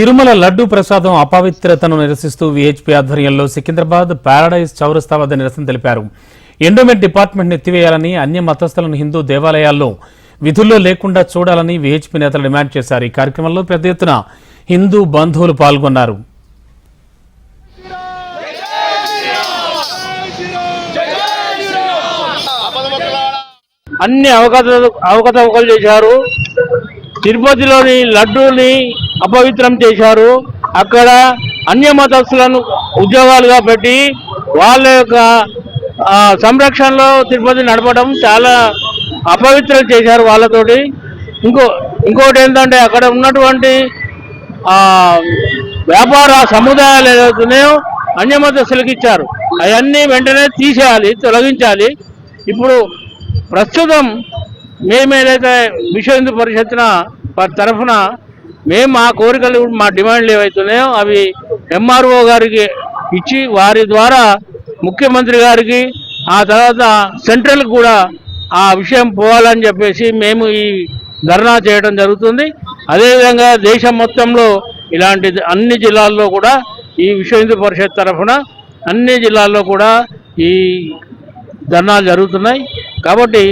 తిరుమల లడ్డు ప్రసాదం అపవిత్రతను నిరసిస్తూ విహెచ్పి ఆధ్వర్యంలో సికింద్రాబాద్ పారాడైజ్ చౌరస్తా వద్ద నిరసన తెలిపారు. ఎండోమెంట్ డిపార్ట్మెంట్ ఎత్తివేయాలని అన్య మతస్థులను హిందూ దేవాలయాల్లో విధుల్లో లేకుండా చూడాలని విహెచ్పి నేతలు డిమాండ్ చేశారు. ఈ కార్యక్రమంలో పెద్ద ఎత్తున హిందూ బంధువులు పాల్గొన్నారు. అన్ని అవగత అవకతవకలు చేశారు. తిరుపతిలోని లడ్డూని అపవిత్రం చేశారు. అక్కడ అన్య మతస్థులను ఉద్యోగాలుగా పెట్టి వాళ్ళ యొక్క సంరక్షణలో తిరుపతి నడపడం చాలా అపవిత్రం చేశారు వాళ్ళతోటి. ఇంకో ఇంకోటి ఏంటంటే అక్కడ ఉన్నటువంటి వ్యాపార సముదాయాలు ఏదైతున్నాయో అన్యమతస్థులకు ఇచ్చారు. అవన్నీ వెంటనే తీసేయాలి తొలగించాలి. ఇప్పుడు ప్రస్తుతం మేము ఏదైతే విశ్వ హిందూ పరిషత్తున తరఫున మేము మా కోరికలు మా డిమాండ్లు ఏవైతున్నాయో అవి ఎంఆర్ఓ గారికి ఇచ్చి వారి ద్వారా ముఖ్యమంత్రి గారికి ఆ తర్వాత సెంట్రల్ కూడా ఆ విషయం పోవాలని చెప్పేసి మేము ఈ ధర్నా చేయడం జరుగుతుంది. అదేవిధంగా దేశం మొత్తంలో ఇలాంటి అన్ని జిల్లాల్లో కూడా ఈ విశ్వ హిందూ పరిషత్ తరఫున అన్ని జిల్లాల్లో కూడా ఈ ధర్నాలు జరుగుతున్నాయి. కాబట్టి